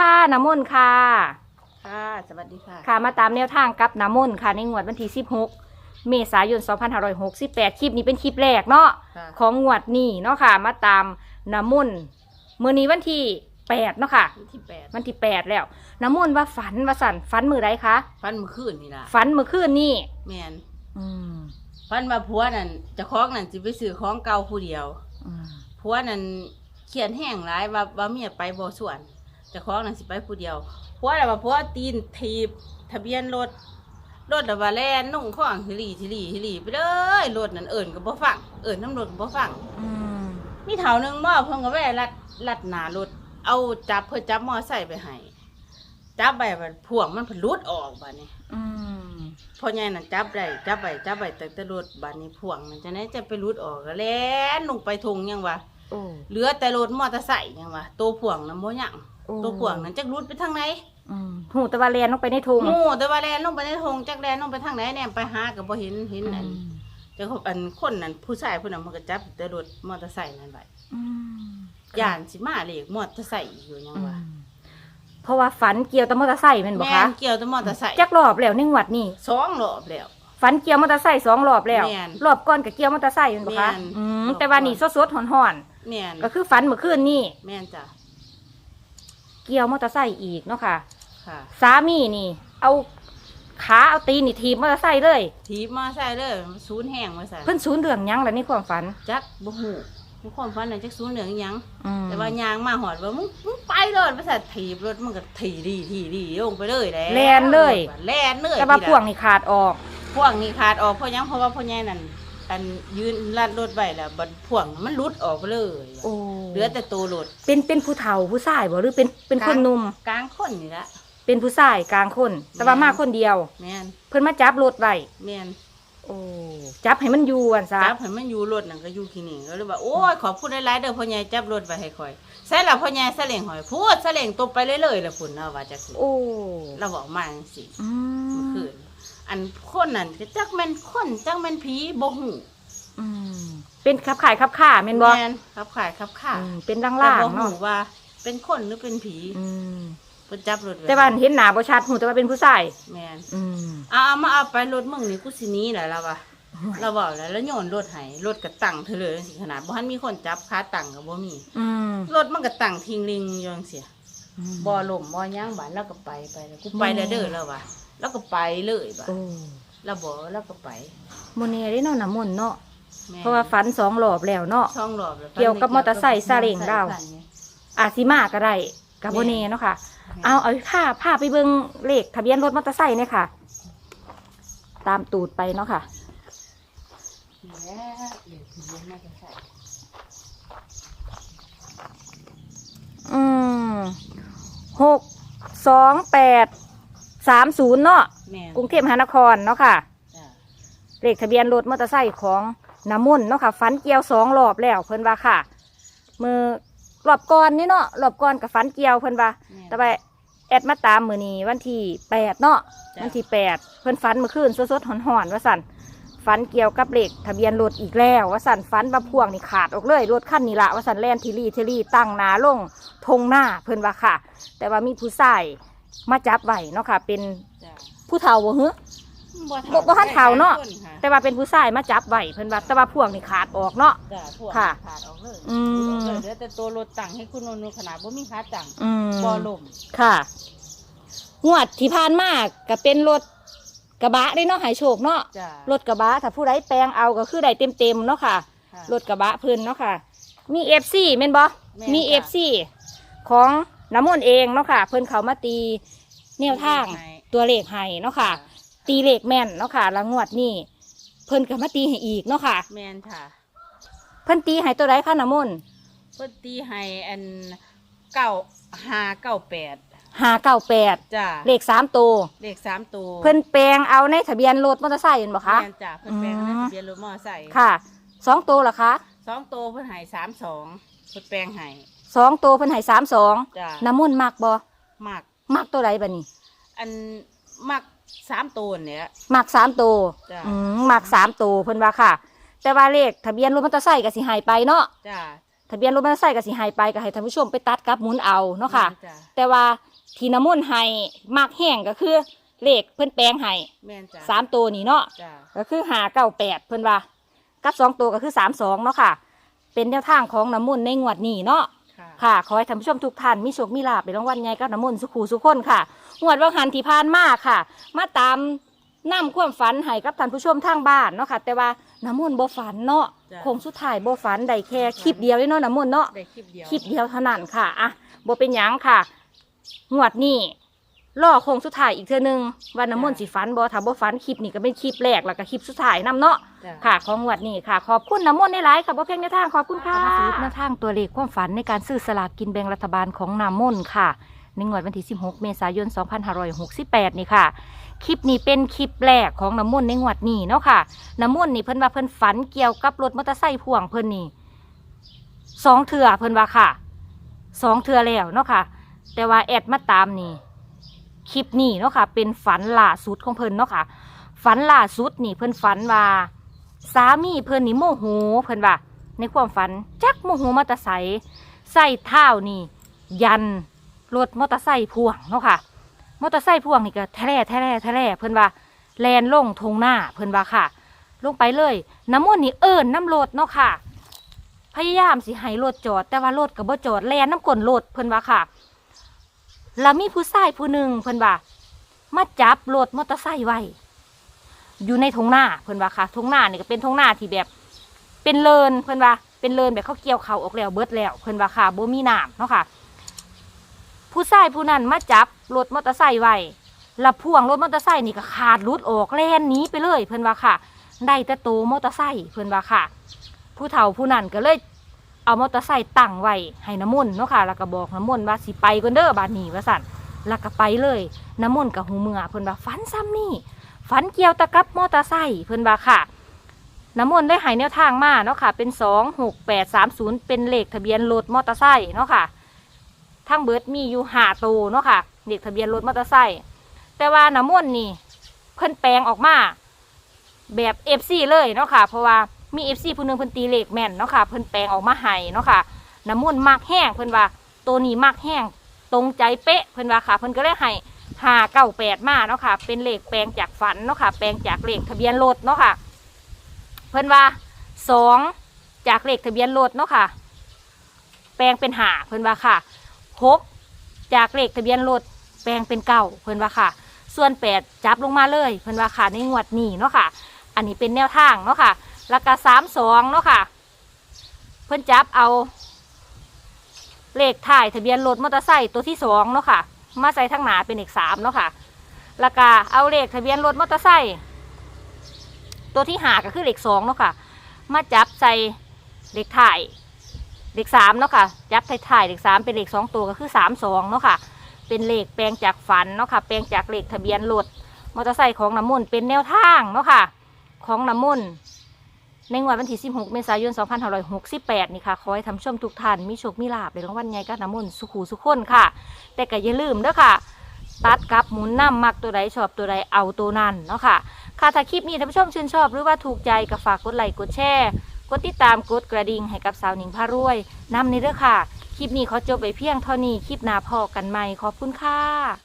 ค่ะน้ำมนต์ค่ะ ค่ะ สวัสดีค่ะ ค่ะ มาตามแนวทางกับน้ำมนต์ค่ะ ในงวดวันที่ 16 เมษายน 2568 คลิปนี้เป็นคลิปแรกเนาะค่ะ ของงวดนี้เนาะค่ะ มาตามน้ำมนต์มื้อนี้วันที่ 8 เนาะค่ะ วันที่แปดวันที่ 8 แล้ว น้ำมนต์ว่าฝันว่าสั่นฝันมือไรคะฟันเมื่อคืนนี่ล่ะฝันเมื่อคืนนี่แมนอืมฟันมาผัวนั่นเจะคล้าของนั่นสิไปซื้อของเก่าผู้เดียวอืมผัวนั่นเขียนแห้งร้ายว่าว่าเมียไปบ่ส่วน เจะคล้าของนั่นสิไปผู้เดียวผัวน่ะว่าผัวตีนทีบทะเบียนรถรถน่ะว่าแล่นนุ่งข้องทิลีทิลีทิลีไปเลยรถนั่นเอิ่นก็บ่ฟังเอิ่นน้ำรถก็บ่ฟังอืมมีเถาหนึงบ่เพิ่นก็แว่ลัดลัดหน้ารถเอาจับเพิ่นจับมอไซค์ไปให้จับไปบัดพ่วงมันเพนหลุดออกบัดนี้ อืมพ่อใหญ่นั่นจับได้จับไปจับไปแต่แต่รถบัดนี้พ่วงนั่นจะไหนจะไปหลุดออกก็แล่นลงไปทงยังวะโอ้เหลือแต่รถมอเตอร์ไซค์ยังวะตัวพ่วงนั่นบ่ยังโอ้ ตัวพ่วงนั่นจักหลุดไปทางไหนอืมหูแตะวันแลนลงไปในทงโอ้แต่ว่าแล่นลงไปในทงจักแล่นลงไปทางไหนแนมไปหาก็บ่เห็นเห็นอันอืมเจ้าของอันคนนั้นผู้ชายผู้นั้นมันก็จับแต่รถมอเตอร์ไซค์นั่นไว้อืมย่านสิมาเลขมอเตอร์ไซค์อยู่ยังอืวะมเพราะว่าฝันเกี่ยวกับมอเตอร์ไซค์แม่นบ่แม่คะนเกี่ยวแต่มอเตอร์ไซค์จักรอบแล้วในงวดนี้สองรอบแล้ว ฝันเกี่ยวมอเตอร์ไซค์สองรอบแล้ว แม่นรอบก่อนก็เกี่ยวมอเตอร์ไซค์แม่นบ่คะแม่นอืมรอบก่อน แต่ว่านี่สดๆห่อนแม่นๆก็คือฝันเมื่อคืนนี่ แม่นจ้ะเกี่ยวมอเตอร์ไซค์อีกเนาะค่ะ ค่ะ สามีนี่ เอาขาเอาตีนนี่ทีบมอเตอร์ไซค์เลย ถีบมาใส่เลยศูนย์แห้งมาใส่เพิ่นศูนย์เรื่องหยังแล้วในความฝัน จักบ่ฮู้ทุกคนฟันน่ะจักศูนย์เหลืองอิหยัง อืมแต่ว่ายางมาหอดว่ามึงมึงไปเลยมาใส่ถีบรถมันก็ถีดีถีดีลงไปเลยแหล้วแล่นเลย แล่นเลยแต่ว่าทีละ พ่วงนี่ขาดออกพ่วงนี่ขาดออกเพราะหยังเพราะว่าพ่อใหญ่นั่นอันยืนลัดรถไว้แล้วบัดพ่วงน่ะมันหลุดออกไปเลยโอ้ เหลือแต่ตัวรถเป็นเป็นผู้เฒ่าผู้ชายบ่หรือเป็นเป็นคนหนุ่ม กลางคนนี่ละ เป็นผู้ชายกลางคน แต่ว่าแม่นมาคนเดียว แม่นเพิ่นมาจับรถไว้แม่นโอ้จับให้มันอยู่อันซะจับให้มันอยู่รถนั่นก็อยู่ที่นี่ก็เลยว่าโอ้ยขอพูดหลายๆเด้อพ่อใหญ่จับรถไว้ให้ข่อยใส่ละพ่อใหญ่สะเล่งหอยพูดสะเล่งตบไปเรื่อยๆแล้วพุ่นเนาะว่าจักสิโอ้เราบอกมาจังซี่อืเมื่อมคืนอันคนนั่นก็จักแม่นคนจักแม่นผีบ่ฮู้อืม เป็นขับขายขับข่าแม่นบ่แม่นครับขายครับค่ะอืมเป็นล่างแต่ล่างบ่ๆเนาะฮู้ว่า เป็นคนหรือเป็นผีอืมเพิ่นจับรถไแต่ว่าเห็นหน้าบ่ชัดหูแต่ว่าเป็นผู้ชายแม่นอืมเอาเอามาเอาไปรถมึงนี่กูสิหนี้แหละล่ะว่ะเราบอกแล้วแล้วโยนรถให้รถก็ตั้งเธอเลยจังซี่ขนาดบ่ทันมีคนจับขาตั้งก็บ่มีอืมรถมันก็ตั้งทิ้งลิงอยู่จังซี่บ่ล่มบ่หยังบาดแล้วก็ไปไปแล้วกูไปแล้วเด้อแล้วว่ะแล้วก็ไปเลยบ่ะโอ้ แล้วบ่แล้วก็ไป โมเน่ได้เนาะน้ำมนต์เนาะ แม่เพราะว่าฝันสองรอบแล้วเนาะ ช่องรอบแล้วเกี่ยวกับมอเตอร์ไซค์ซาเล้งดาวอาซิมาก็ได้กับโมเน่เนาะค่ะ เอาเอาค่ะพาไปเบิ่งเลขทะเบียนรถมอเตอร์ไซค์เนี่ยค่ะ ตามตูดไปเนาะค่ะแหละเดี๋ยวสิเรียนมอเตอร์ไซค์อืมหกสองแปดสามศูนย์เนาะแม่กรุงเทพมหานครเนาะค่ะ จ้ะเลขทะเบียนรถมอเตอร์ไซค์ของ น้ำมนต์เนาะค่ะฟันเกี่ยวสองรอบแล้วเพิ่นว่าค่ะ มือรอบก่อนนี่เนาะรอบก่อนกับฟันเกี่ยวเพิ่นว่าแม่แต่ไปแอดมาตามมือนี้วันที่แปดเนาะจ้ะวันที่แปดเพิ่นฟันเมื่อคืนสดๆหอนๆว่าสั่นฟันเกี่ยวกับเลขทะเบียนรถอีกแล้ว ว่าสั่นฟันบะพ่วงนี่ขาดออกเลยรถขั้นนี้ละว่าสั่นแล่นทีรีทีรีตั้งหนาลงทงหน้าเพิ่นว่าค่ะ แต่ว่ามีผู้ชายมาจับไว้เนาะค่ะ เป็นจ้ะผู้เฒ่าบ่ฮึบ่ บ่บ่ทันเฒ่าเนาะคค่แต่ว่าเป็นผู้ชายมาจับไว้เพิ่นว่าแต่ว่าพ่วงนี่ขาดออกเนาะ จ้ะพวกค่ะขาดออกเลยอืมออกเลยเหลือแต่ตัวรถตั้งให้คุณนนท์ขนาดบ่มีขาตั้งอืมบ่ล่มค่ะงวดที่ผ่านมาก็เป็นรถกระบะได้เนาะใหายโชคเนาะ จ้ะรถกระบะถ้าผู้ใดแปลงเอาก็คือได้เต็มๆเนาะค่ะ ค่ะ รถกระบะเพิ่นเนาะค่ะ มีเอฟซีแม่นบ่แม่นมีเอจ้ะฟซีของน้ำมนต์เองเนาะค่ะ เพิ่นเขามาตีแนวทางให้ตัวเลขให้เนาะค่ะ ตีเลขแม่นเนาะค่ะแล้วงวดนี้เพิ่นก็มาตีให้อีกเนาะค่ะ แม่นค่ะ เพิ่นตีให้ตัวใดคะน้ำมนต์เพิ่นตีให้อันเก้าห้าเก้าแปดห้าเก้าแปดจ้ะเลขสามตัวเลขสามตัวเพิ่นแปลงเอาในทะเบียนรถมอเตอร์ไซค์เห็นบ่คะแม่นจ้ะเพิ่นแปลงให้อืมทะเบียนรถมอไซค์ค่ะสองตัวเหรอคะสองตัวเพิ่นให้สามสองเพิ่นแปลงให้สองตัวเพิ่นให้สามสองจ้ะน้ำมนต์มักบ่มักมักตัวใดบัดนี้ อันมัก สามตัวเนี่ยมักสามตัวจ้ะ อืมมักสามตัวเพิ่นว่าค่ะ แต่ว่าเลขทะเบียนรถมอเตอร์ไซค์ก็สิหายไปเนาะจ้ะทะเบียนรถมอเตอร์ไซค์ก็สิหายไปก็ให้ท่านผู้ชมไปตัดกับหมุนเอาเนาะค่ะ จ้ะแต่ว่าที่น้ำมนต์ให้มากแห้งก็คือเลขเพิ่นแปลงให้แม่นจ้ะสามตัวนี่เนาะ จ้ะก็คือหาเก้าแปดเพิ่นว่า กับสองตัวก็คือสามสองเนาะค่ะ เป็นแนวทางของน้ำมนต์ในงวดนี้เนาะ ค่ะค่ะ ขอให้ท่านผู้ชมทุกท่านมีโชคมีลาภในรางวัลใหญ่กับน้ำมนต์สุขูสุขคนค่ะงวดว่าหันที่ผ่านมาค่ะ มาตามนำความฝันให้กับท่านผู้ชมทางบ้านเนาะค่ะ แต่ว่าน้ำมนต์บ่ฝันเนาะจ้ะ คงสุดท้ายบ่ฝันได้แค่คลิปเดียวเลยเนาะน้ำมนต์เนาะ ได้คลิปเดียว คลิปเดียวเท่านั้นค่ะ อะโบเป็นหยังค่ะ งวดนี้ รอโคงสุดท้ายอีกเทื่อนึงว่าน้ำมนต์สิฟันบอถ้าบ่ฟันคลิปนี้ก็เป็นคลิปแรกแล้วก็คลิปสุดท้ายนํเนาะจ้ะค่ะของงวดนี้ค่ะ ขอบคุณน้ำมนต์ในหลายๆค่ะบ่เพียงแนวทางขอบคุณค่ะสรุปแนวทางตัวเลขความฝันในการซื้อสลากกินแบ่งรัฐบาลของน้ำมนต์ค่ะในงวดวันที่ 16 เมษายน 2568 นี่ค่ะ คลิปนี้เป็นคลิปแรกของน้ำมนต์ในงวดนี้เนาะค่ะ น้ำมนต์นี่เพิ่นว่าเพิ่นฝันเกี่ยวกับรถมอเตอร์ไซค์พ่วงเพิ่นนี่สองเถื่อเพิ่นว่าค่ะสองเทือแล้วเนาะค่ะ แต่ว่าแอดมาตามนี่ คลิปนี้เนาะค่ะ เป็นฝันล่าสุดของเพิ่นเนาะค่ะ ฝันล่าสุดนี่เพิ่นฝันว่าสามีเพิ่นนี่โมโหเพิ่นว่า ในความฝันจักโมโหมอเตอร์ไซค์ใส่เท้านี่ ยันรถมอเตอร์ไซค์พ่วงเนาะค่ะมอเตอร์ไซค์พ่วงนี่ก็แท้แท้แท้เพิ่นว่าแลนลงทงหน้าเพิ่นว่าค่ะ ลงไปเลยน้ำมันต์นี่เอิญน้ำรถเนาะค่ะ พยายามสิให้รถจอด แต่ว่ารถก็บ่จอดแลนน้ำกลนรถเพิ่นว่าค่ะ แล้วมีผู้ชายผู้หนึ่งเพิ่นว่ามาจับรถมอเตอร์ไซค์ไว้อยู่ในทงหน้าเพิ่นว่าค่ะทงหน้านี่ก็เป็นทงหน้าที่แบบ เป็นเลินเพิ่นว่า เป็นเลินแบบเขาเกี่ยวเขาออกแล้วเบิดแล้วเพิ่นว่าค่ะโบมีน้ำเนาะค่ะ ผู้ชายผู้นั้นมาจับรถมอเตอร์ไซค์ไว้แล้วพ่วงรถมอเตอร์ไซค์นี่ก็ขาดรุดออกแล่นหนีไปเลย เพิ่นว่าค่ะ ได้แต่โตมอเตอร์ไซค์เพิ่นว่าค่ะ ผู้เฒ่าผู้นั้นก็เลย เอามอเตอร์ไซค์ตั้งไว้ให้น้ำมนต์เนาะค่ะแล้วก็บอกน้ำมนต์ว่าสิไปกันเด้อบานนี้ว่าสั่นแล้วก็ไปเลยน้ำมนต์กับหูเมือเพิ่นว่าฝันซ้ำนี่ฝันเกี่ยวตะกับมอเตอร์ไซค์เพิ่นว่าค่ะน้ำมนต์ได้หายแนวทางมาเนาะค่ะ เป็นสองหกแปดสามศูนย์เป็นเลขทะเบียนรถมอเตอร์ไซค์เนาะค่ะทั้งเบิร์ดมีอยู่ห้าตัวเนาะค่ะเลขทะเบียนรถมอเตอร์ไซค์แต่ว่าน้ำมนต์นี่เพิ่นแปลงออกมา แบบเอฟซีเลยเนาะค่ะ เพราะว่า มีเอฟซีผู้หนึงเพิ่นตีเลขแม่นเนาะค่ะเพิ่นแปลงออกมาให้เนาะค่ะน้ำมนต์มากแห้งเพิ่นว่าตัวนี้มากแห้งตรงใจเป๊ะเพิ่นว่าค่ะ เพิ่นก็เลยให้ห้าเก้าแปดมาเนาะค่ะ เป็นเลขแปลงจากฝันเนาะค่ะ แปลงจากเลขทะเบียนรถเนาะค่ะ เพิ่นว่าสองจากเลขทะเบียนรถเนาะค่ะ แปลงเป็นหาเพิ่นว่าค่ะหกจากเลขทะเบียนรถแปลงเป็นเก้าเพิ่นว่าค่ะ ส่วนแปดจับลงมาเลย เพิ่นว่าค่ะในงวดนี้เนาะค่ะ อันนี้เป็นแนวทางเนาะค่ะ แล้วก็สามสองเนาะค่ะ เพิ่นจับเอา เลขถ่ายทะเบียนรถมอเตอร์ไซค์ตัวที่สองเนาะค่ะ มาใส่ทั้งหนาเป็นเลขสามเนาะค่ะ แล้วก็เอาเลขทะเบียนรถมอเตอร์ไซค์ตัวที่หาก็คือเลขสองเนาะค่ะ มาจับใส่เลขถ่ายเลขสามเนาะค่ะ จับถ่ายถ่ายเลขสามเป็นเลขสองตัวก็คือสามสองเนาะค่ะ เป็นเลขแปลงจากฝันเนาะค่ะ แปลงจากเลขทะเบียนรถมอเตอร์ไซค์ของน้ำมนต์เป็นแนวทางเนาะค่ะ ของน้ำมนต์ ในงวดวันที่ 16 เมษายน 2568 นี่ค่ะ ขอให้ท่านผู้ชมทุกท่าน มีโชค มีลาภในรางวัลใหญ่กับน้ำมนต์สุขูสุขคนค่ะ แต่ก็อย่าลืมเด้อค่ะ ตัดกับหมุนน้ำมักตัวใดชอบตัวใดเอาตัวนั้นเนาะค่ะ ค่ะถ้าคลิปนี้ท่านผู้ชมชื่นชอบหรือว่าถูกใจก็ฝากกดไลค์ กดแชร์ กดติดตาม กดกระดิ่งให้กับสาวหนิงพารวยนำในเด้อค่ะ คลิปนี้ขอจบไปเพียงเท่านี้ คลิปหน้าพอกันใหม่ ขอบคุณค่ะ